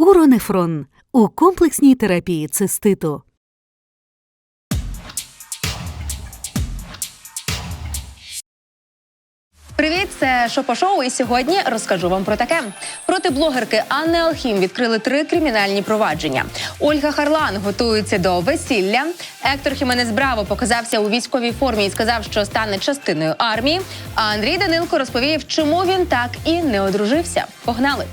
Уронефрон у комплексній терапії циститу. Привіт, це Шопо-шоу, і сьогодні розкажу вам про таке. Проти блогерки Анни Алхім відкрили три кримінальні провадження. Ольга Харлан готується до весілля. Ектор Хіменес Браво показався у військовій формі і сказав, що стане частиною армії. А Андрій Данилко розповів, чому він так і не одружився. Погнали!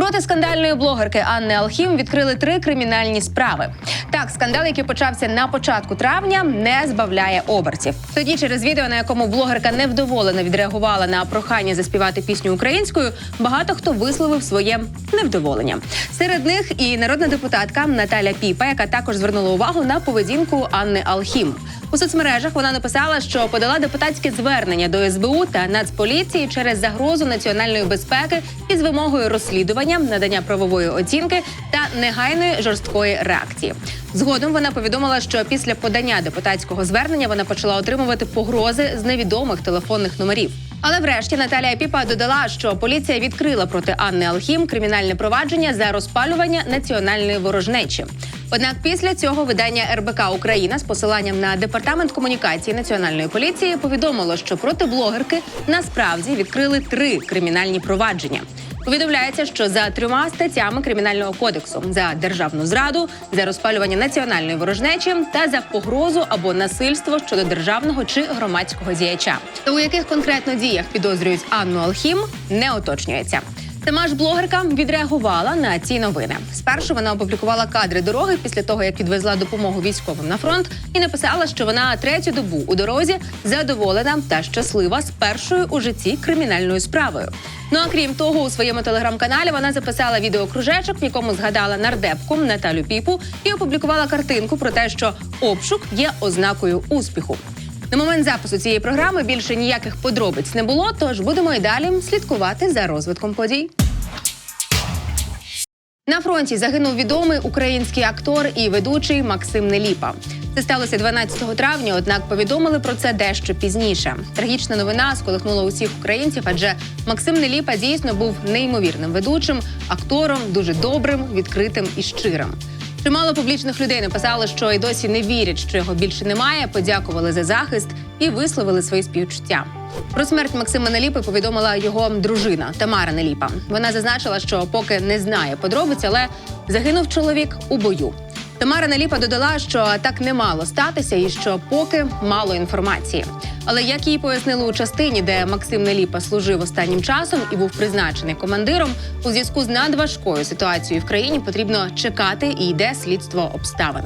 Проти скандальної блогерки Анни Алхім відкрили три кримінальні справи. Так, скандал, який почався на початку травня, не збавляє обертів. Тоді, через відео, на якому блогерка невдоволено відреагувала на прохання заспівати пісню українською, багато хто висловив своє невдоволення. Серед них і народна депутатка Наталя Піпа, яка також звернула увагу на поведінку Анни Алхім. У соцмережах вона написала, що подала депутатське звернення до СБУ та Нацполіції через загрозу національної безпеки із вимогою розслідування, надання правової оцінки та негайної жорсткої реакції. Згодом вона повідомила, що після подання депутатського звернення вона почала отримувати погрози з невідомих телефонних номерів. Але врешті Наталія Піпа додала, що поліція відкрила проти Анни Алхім кримінальне провадження за розпалювання національної ворожнечі. Однак після цього видання РБК Україна з посиланням на департамент комунікації національної поліції повідомило, що проти блогерки насправді відкрили три кримінальні провадження. Повідомляється, що за трьома статтями кримінального кодексу за державну зраду, за розпалювання національної ворожнечі та за погрозу або насильство щодо державного чи громадського діяча. Та у яких конкретно діях підозрюють Анну Алхім, не уточнюється. Сама ж блогерка відреагувала на ці новини. Спершу вона опублікувала кадри дороги після того, як підвезла допомогу військовим на фронт, і написала, що вона третю добу у дорозі задоволена та щаслива з першою у житті кримінальною справою. Ну а крім того, у своєму телеграм-каналі вона записала відеокружечок, в якому згадала нардепку Наталю Піпу і опублікувала картинку про те, що обшук є ознакою успіху. На момент запису цієї програми більше ніяких подробиць не було, тож будемо і далі слідкувати за розвитком подій. На фронті загинув відомий український актор і ведучий Максим Неліпа. Це сталося 12 травня, однак повідомили про це дещо пізніше. Трагічна новина сколихнула усіх українців, адже Максим Неліпа дійсно був неймовірним ведучим, актором, дуже добрим, відкритим і щирим. Чимало публічних людей написали, що й досі не вірять, що його більше немає. Подякували за захист і висловили свої співчуття. Про смерть Максима Неліпи повідомила його дружина Тамара Неліпа. Вона зазначила, що поки не знає подробиць, але загинув чоловік у бою. Тамара Неліпа додала, що так не мало статися, і що поки мало інформації. Але як їй пояснили у частині, де Максим Неліпа служив останнім часом і був призначений командиром, у зв'язку з надважкою ситуацією в країні потрібно чекати і йде слідство обставин.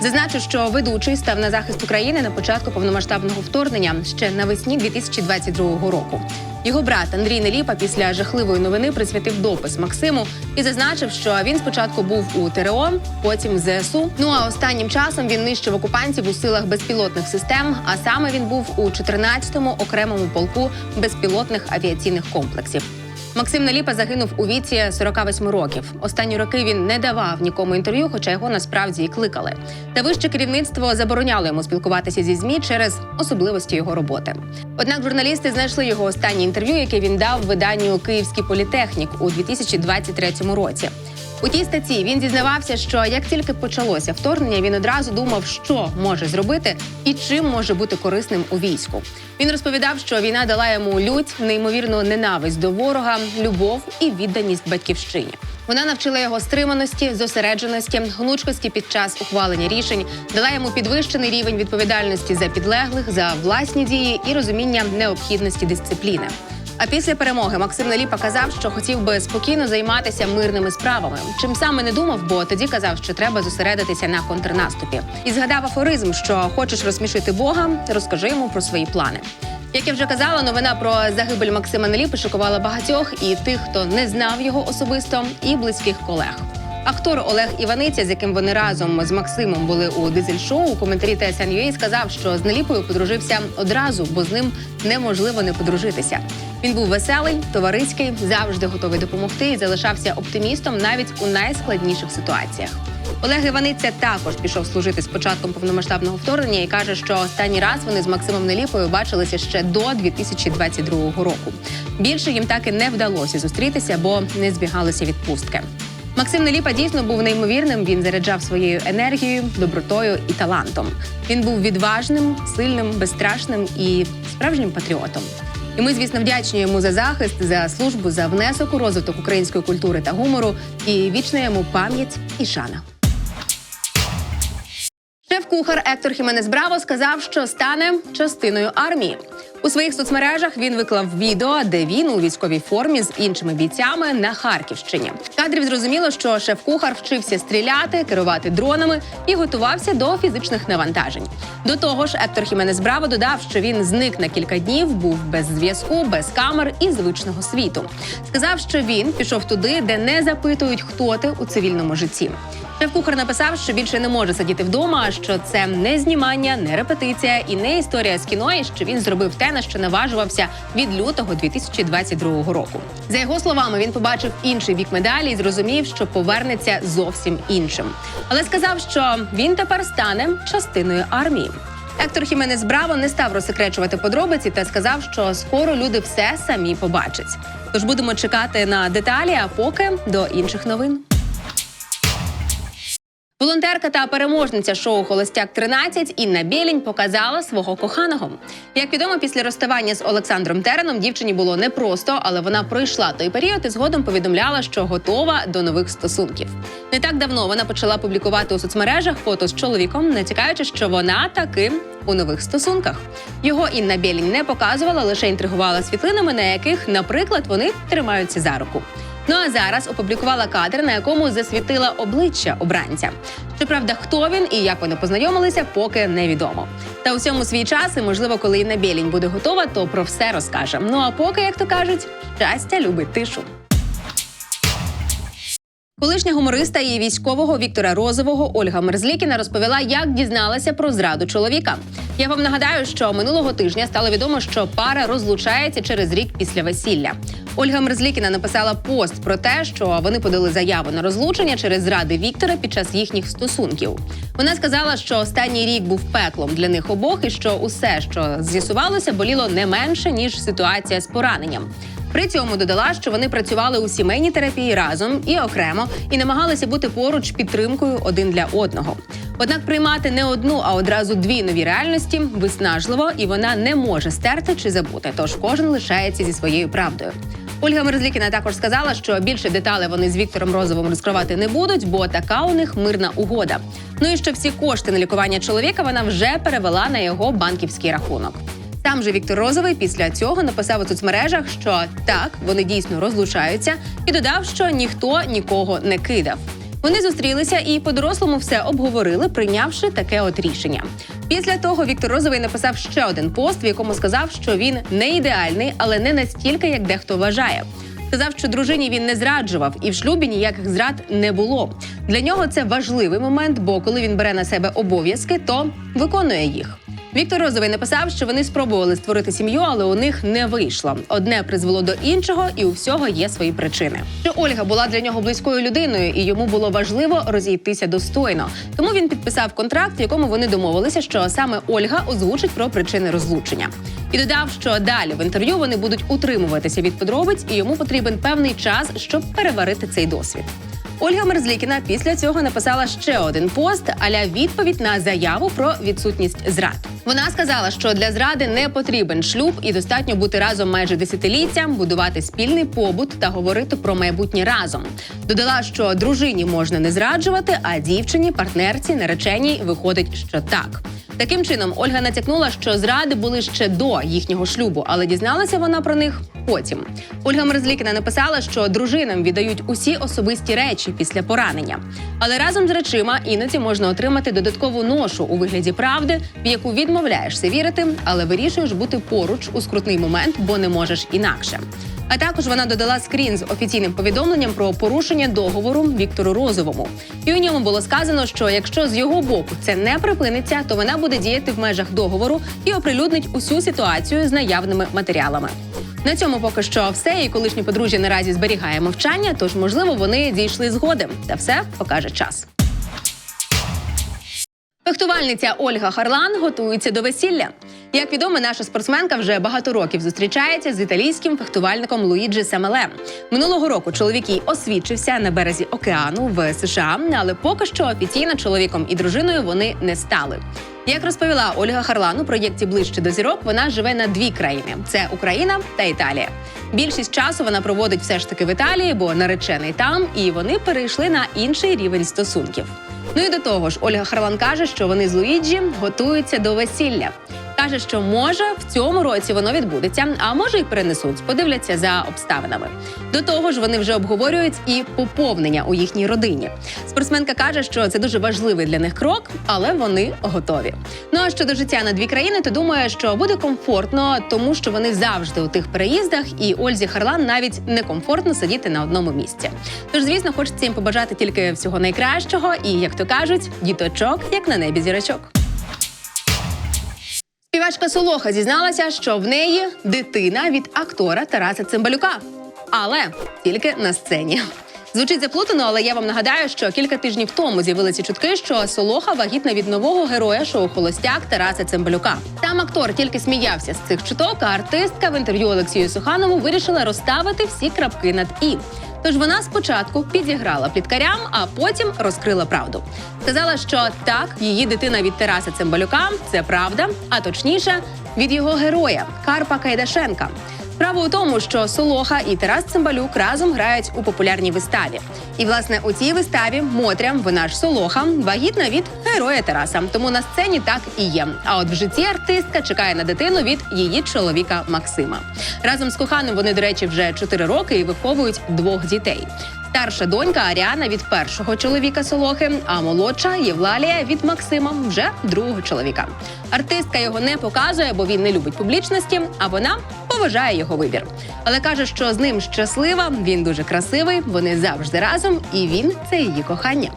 Зазначу, що ведучий став на захист України на початку повномасштабного вторгнення ще навесні 2022 року. Його брат Андрій Неліпа після жахливої новини присвятив допис Максиму і зазначив, що він спочатку був у ТРО, потім в ЗСУ. Ну а останнім часом він нищив окупантів у силах безпілотних систем. А саме він був у 14-му окремому полку безпілотних авіаційних комплексів. Максим Наліпа загинув у віці 48 років. Останні роки він не давав нікому інтерв'ю, хоча його насправді і кликали. Та вище керівництво забороняло йому спілкуватися зі змі через особливості його роботи. Однак журналісти знайшли його останнє інтерв'ю, яке він дав виданню Київський політехнік у 2023 році. У тій статті він зізнавався, що як тільки почалося вторгнення, він одразу думав, що може зробити і чим може бути корисним у війську. Він розповідав, що війна дала йому лють, неймовірну ненависть до ворога, любов і відданість батьківщині. Вона навчила його стриманості, зосередженості, гнучкості під час ухвалення рішень, дала йому підвищений рівень відповідальності за підлеглих, за власні дії і розуміння необхідності дисципліни. А після перемоги Максим Наліпа казав, що хотів би спокійно займатися мирними справами. Чим саме не думав, бо тоді казав, що треба зосередитися на контрнаступі. І згадав афоризм, що хочеш розсмішити Бога, розкажи йому про свої плани. Як я вже казала, новина про загибель Максима Неліпи шокувала багатьох і тих, хто не знав його особисто, і близьких колег. Актор Олег Іваниця, з яким вони разом з Максимом були у дизель-шоу, у коментарі TSN.ua сказав, що з Неліпою подружився одразу, бо з ним неможливо не подружитися. Він був веселий, товариський, завжди готовий допомогти і залишався оптимістом навіть у найскладніших ситуаціях. Олег Іваниця також пішов служити з початком повномасштабного вторгнення і каже, що останній раз вони з Максимом Неліпою бачилися ще до 2022 року. Більше їм так і не вдалося зустрітися, бо не збігалися відпустки. Максим Неліпа дійсно був неймовірним. Він заряджав своєю енергією, добротою і талантом. Він був відважним, сильним, безстрашним і справжнім патріотом. І ми, звісно, вдячні йому за захист, за службу, за внесок у розвиток української культури та гумору. І вічна йому пам'ять і шана. Шеф-кухар Ектор Хіменес Браво сказав, що стане частиною армії. У своїх соцмережах він виклав відео, де він у військовій формі з іншими бійцями на Харківщині. Кадрів зрозуміло, що шеф-кухар вчився стріляти, керувати дронами і готувався до фізичних навантажень. До того ж, Ектор Хіменес Браво додав, що він зник на кілька днів, був без зв'язку, без камер і звичного світу. Сказав, що він пішов туди, де не запитують, хто ти у цивільному житті. Шеф-кухар написав, що більше не може сидіти вдома, що це не знімання, не репетиція і не історія з кіно, і що він зробив те, на що наважувався від лютого 2022 року. За його словами, він побачив інший бік медалі і зрозумів, що повернеться зовсім іншим. Але сказав, що він тепер стане частиною армії. Ектор Хіменес Браво не став розсекречувати подробиці та сказав, що скоро люди все самі побачать. Тож будемо чекати на деталі, а поки до інших новин. Волонтерка та переможниця шоу Холостяк 13 Інна Білінь показала свого коханого. Як відомо, після розставання з Олександром Тереном дівчині було непросто, але вона пройшла той період і згодом повідомляла, що готова до нових стосунків. Не так давно вона почала публікувати у соцмережах фото з чоловіком, натякаючи, що вона таки у нових стосунках. Його Інна Білінь не показувала, лише інтригувала світлинами, на яких, наприклад, вони тримаються за руку. Ну а зараз опублікувала кадр, на якому засвітила обличчя обранця. Щоправда, хто він і як вони познайомилися, поки невідомо. Та у всьому свій час, і можливо, коли Інна Білінь буде готова, то про все розкаже. Ну а поки, як то кажуть, щастя любить тишу. Колишня гумориста і військового Віктора Розового Ольга Мерзлікіна розповіла, як дізналася про зраду чоловіка. Я вам нагадаю, що минулого тижня стало відомо, що пара розлучається через рік після весілля. Ольга Мерзлікіна написала пост про те, що вони подали заяву на розлучення через зради Віктора під час їхніх стосунків. Вона сказала, що останній рік був пеклом для них обох, і що усе, що з'ясувалося, боліло не менше ніж ситуація з пораненням. При цьому додала, що вони працювали у сімейній терапії разом і окремо, і намагалися бути поруч підтримкою один для одного. Однак приймати не одну, а одразу дві нові реальності виснажливо, і вона не може стерти чи забути. Тож кожен лишається зі своєю правдою. Ольга Мерзлікіна також сказала, що більше деталей вони з Віктором Розовим розкривати не будуть, бо така у них мирна угода. Ну і що всі кошти на лікування чоловіка вона вже перевела на його банківський рахунок. Там же Віктор Розовий після цього написав у соцмережах, що так, вони дійсно розлучаються, і додав, що ніхто нікого не кидав. Вони зустрілися і по-дорослому все обговорили, прийнявши таке от рішення. Після того Віктор Розовий написав ще один пост, в якому сказав, що він не ідеальний, але не настільки, як дехто вважає. Сказав, що дружині він не зраджував, і в шлюбі ніяких зрад не було. Для нього це важливий момент, бо коли він бере на себе обов'язки, то виконує їх. Віктор Розовий написав, що вони спробували створити сім'ю, але у них не вийшло. Одне призвело до іншого, і у всього є свої причини. Що Ольга була для нього близькою людиною, і йому було важливо розійтися достойно. Тому він підписав контракт, в якому вони домовилися, що саме Ольга озвучить про причини розлучення. І додав, що далі в інтерв'ю вони будуть утримуватися від подробиць, і йому потрібен певний час, щоб переварити цей досвід. Ольга Мерзлікіна після цього написала ще один пост аля відповідь на заяву про відсутність зрад. Вона сказала, що для зради не потрібен шлюб і достатньо бути разом майже десятиліття, будувати спільний побут та говорити про майбутнє разом. Додала, що дружині можна не зраджувати, а дівчині, партнерці, нареченій виходить, що так. Таким чином, Ольга натякнула, що зради були ще до їхнього шлюбу, але дізналася вона про них потім. Ольга Мерзлікіна написала, що дружинам віддають усі особисті речі після поранення. Але разом з речима іноді можна отримати додаткову ношу у вигляді правди, в яку відмовляєшся вірити, але вирішуєш бути поруч у скрутний момент, бо не можеш інакше. А також вона додала скрін з офіційним повідомленням про порушення договору Віктору Розовому. І у ньому було сказано, що якщо з його боку це не припиниться, то вона буде діяти в межах договору і оприлюднить усю ситуацію з наявними матеріалами. На цьому поки що все. І колишнє подружжя наразі зберігає мовчання, тож можливо вони дійшли згоди. Та все покаже час. Фехтувальниця Ольга Харлан готується до весілля. Як відомо, наша спортсменка вже багато років зустрічається з італійським фехтувальником Луїджі Семеле. Минулого року чоловік їй освідчився на березі океану в США, але поки що офіційно чоловіком і дружиною вони не стали. Як розповіла Ольга Харлан у проєкті Ближче до зірок, вона живе на дві країни: це Україна та Італія. Більшість часу вона проводить все ж таки в Італії, бо наречений там, і вони перейшли на інший рівень стосунків. Ну і до того ж, Ольга Харлан каже, що вони з Луїджі готуються до весілля. Каже, що може в цьому році воно відбудеться, а може й перенесуть, подивляться за обставинами. До того ж, вони вже обговорюють і поповнення у їхній родині. Спортсменка каже, що це дуже важливий для них крок, але вони готові. Ну а щодо життя на дві країни, то думає, що буде комфортно, тому що вони завжди у тих переїздах, і Ользі Харлан навіть некомфортно сидіти на одному місці. Тож, звісно, хочеться їм побажати тільки всього найкращого, і як то кажуть, діточок, як на небі зірочок. Співачка Солоха зізналася, що в неї дитина від актора Тараса Цимбалюка, але тільки на сцені. Звучить заплутано, але я вам нагадаю, що кілька тижнів тому з'явилися чутки, що Солоха вагітна від нового героя шоу Холостяк Тараса Цимбалюка. Там актор тільки сміявся з цих чуток, а артистка в інтерв'ю Олексію Суханову вирішила розставити всі крапки над і. Тож вона спочатку підіграла пліткарям, а потім розкрила правду. Сказала, що так, її дитина від Тараса Цимбалюка це правда, а точніше від його героя Карпа Кайдашенка. Справа у тому, що Солоха і Тарас Цимбалюк разом грають у популярній виставі. І власне у цій виставі Мотря, вона ж Солоха, вагітна від героя Тараса. Тому на сцені так і є. А от в житті артистка чекає на дитину від її чоловіка Максима. Разом з коханим вони, до речі, вже 4 роки і виховують двох дітей. Старша донька Аріана від першого чоловіка Солохи, а молодша Євлалія від Максима, вже другого чоловіка. Артистка його не показує, бо він не любить публічності, а вона поважає його вибір. Але каже, що з ним щаслива, він дуже красивий, вони завжди разом, і він це її кохання.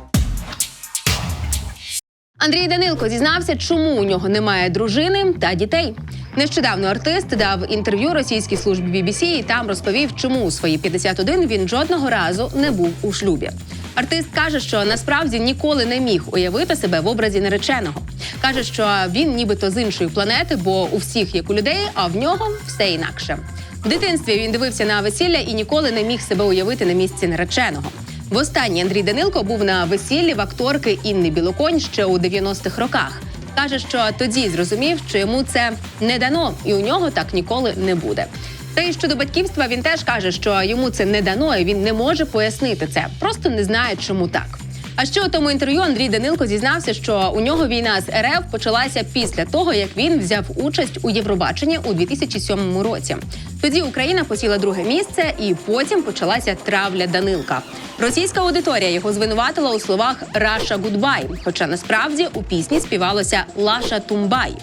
Андрій Данилко зізнався, чому у нього немає дружини та дітей. Нещодавно артист дав інтерв'ю російській службі BBC і там розповів, чому у свої 51 він жодного разу не був у шлюбі. Артист каже, що насправді ніколи не міг уявити себе в образі нареченого. каже, що він нібито з іншої планети, бо у всіх як у людей, а в нього все інакше. В дитинстві він дивився на весілля і ніколи не міг себе уявити на місці нареченого. Востаннє Андрій Данилко був на весіллі в акторки Інни Білоконь ще у 90-х роках. Каже, що тоді зрозумів, що йому це не дано, і у нього так ніколи не буде. Та й щодо батьківства він теж каже, що йому це не дано, і він не може пояснити це. Просто не знає, чому так. А ще у тому інтерв'ю Андрій Данилко зізнався, що у нього війна з РФ почалася після того, як він взяв участь у Євробаченні у 2007 році. Тоді Україна посіла друге місце, і потім почалася травля Данилка. Російська аудиторія його звинуватила у словах Раша Гудбай, хоча насправді у пісні співалося Лаша Тумбай.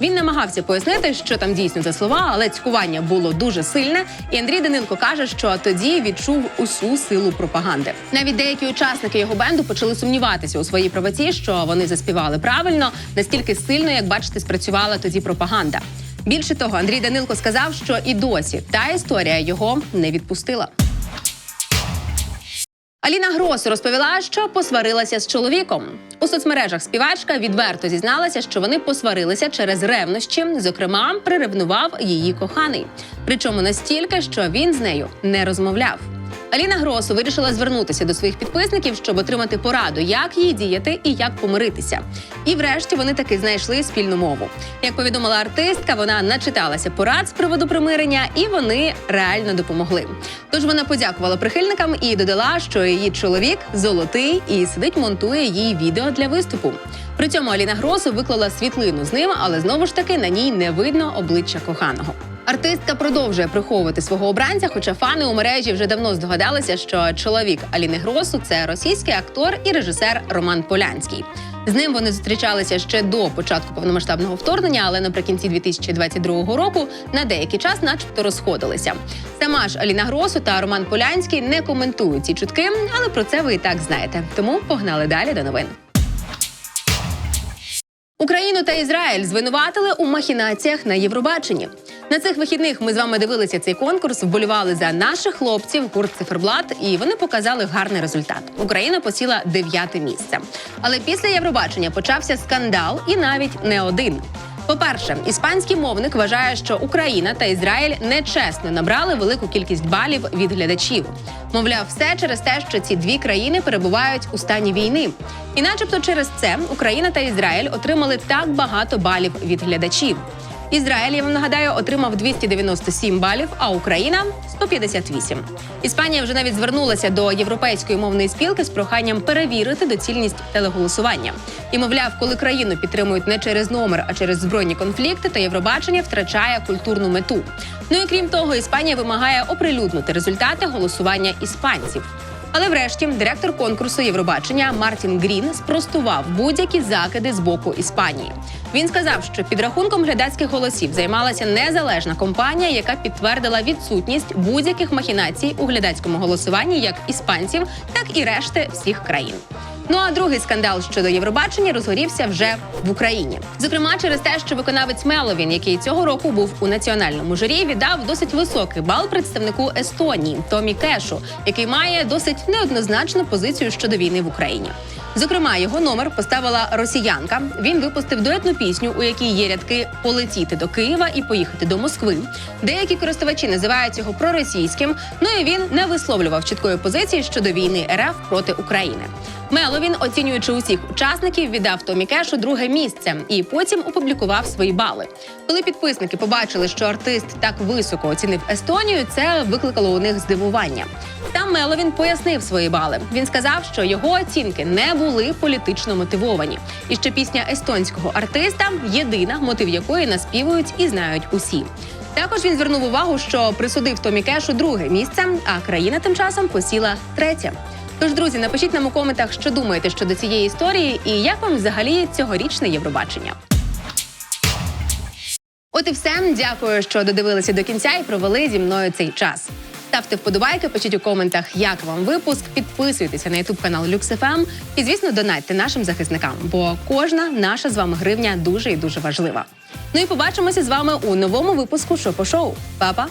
Він намагався пояснити, що там дійсно за слова, але цькування було дуже сильне. І Андрій Данилко каже, що тоді відчув усю силу пропаганди. Навіть деякі учасники його бенду почали сумніватися у своїй правоті, що вони заспівали правильно, настільки сильно, як бачите, спрацювала тоді пропаганда. Більше того, Андрій Данилко сказав, що і досі та історія його не відпустила. Аліна Грос розповіла, що посварилася з чоловіком. У соцмережах співачка відверто зізналася, що вони посварилися через ревнощі. Зокрема, приревнував її коханий. Причому настільки, що він з нею не розмовляв. Аліна Гросу вирішила звернутися до своїх підписників, щоб отримати пораду, як їй діяти і як помиритися. І врешті вони таки знайшли спільну мову. Як повідомила артистка, вона начиталася порад з приводу примирення, і вони реально допомогли. Тож вона подякувала прихильникам і додала, що її чоловік золотий і сидить, монтує їй відео для виступу. При цьому Аліна Гросу виклала світлину з ним, але знову ж таки на ній не видно обличчя коханого. Артистка продовжує приховувати свого обранця, хоча фани у мережі вже давно здогадалися, що чоловік Аліни Гросу це російський актор і режисер Роман Полянський. З ним вони зустрічалися ще до початку повномасштабного вторгнення, але наприкінці 2022 року на деякий час, начебто, розходилися. Сама ж Аліна Гросу та Роман Полянський не коментують ці чутки, але про це ви і так знаєте. Тому погнали далі до новин. Україну та Ізраїль звинуватили у махінаціях на Євробаченні. На цих вихідних ми з вами дивилися цей конкурс, вболівали за наших хлопців, гурт циферблат, і вони показали гарний результат. Україна посіла дев'яте місце. Але після Євробачення почався скандал, і навіть не один. По-перше, іспанський мовник вважає, що Україна та Ізраїль нечесно набрали велику кількість балів від глядачів. Мовляв, все через те, що ці дві країни перебувають у стані війни. І, начебто, через це Україна та Ізраїль отримали так багато балів від глядачів. Ізраїль, я вам нагадаю, отримав 297 балів, а Україна 158. Іспанія вже навіть звернулася до європейської мовної спілки з проханням перевірити доцільність телеголосування. І мовляв, коли країну підтримують не через номер, а через збройні конфлікти, то Євробачення втрачає культурну мету. Ну і крім того, Іспанія вимагає оприлюднити результати голосування іспанців. Але врешті директор конкурсу Євробачення Мартін Грін спростував будь-які закиди з боку Іспанії. Він сказав, що підрахунком глядацьких голосів займалася незалежна компанія, яка підтвердила відсутність будь-яких махінацій у глядацькому голосуванні як іспанців, так і решти всіх країн. Ну а другий скандал щодо Євробачення розгорівся вже в Україні. Зокрема, через те, що виконавець Меловін, який цього року був у національному журі, віддав досить високий бал представнику Естонії Томі Кешу, який має досить неоднозначну позицію щодо війни в Україні. Зокрема, його номер поставила росіянка. Він випустив дуетну пісню, у якій є рядки полетіти до Києва і поїхати до Москви. Деякі користувачі називають його проросійським. Ну і він не висловлював чіткої позиції щодо війни РФ проти України. Меловін, оцінюючи усіх учасників, віддав Томі Кешу друге місце і потім опублікував свої бали. Коли підписники побачили, що артист так високо оцінив Естонію, це викликало у них здивування. Там Меловін пояснив свої бали. Він сказав, що його оцінки не були політично мотивовані, і що пісня естонського артиста єдина, мотив якої наспівують і знають усі. Також він звернув увагу, що присудив Томі Кешу друге місце, а країна тим часом посіла третє. Тож, друзі, напишіть нам у коментах, що думаєте щодо цієї історії, і як вам взагалі цьогорічне Євробачення. От і все. Дякую, що додивилися до кінця і провели зі мною цей час. Ставте вподобайки, пишіть у коментах, як вам випуск, підписуйтеся на ютуб канал LuxFM і, звісно, донатьте нашим захисникам, бо кожна наша з вами гривня дуже і дуже важлива. Ну і побачимося з вами у новому випуску Шопо Шоу. Па-па!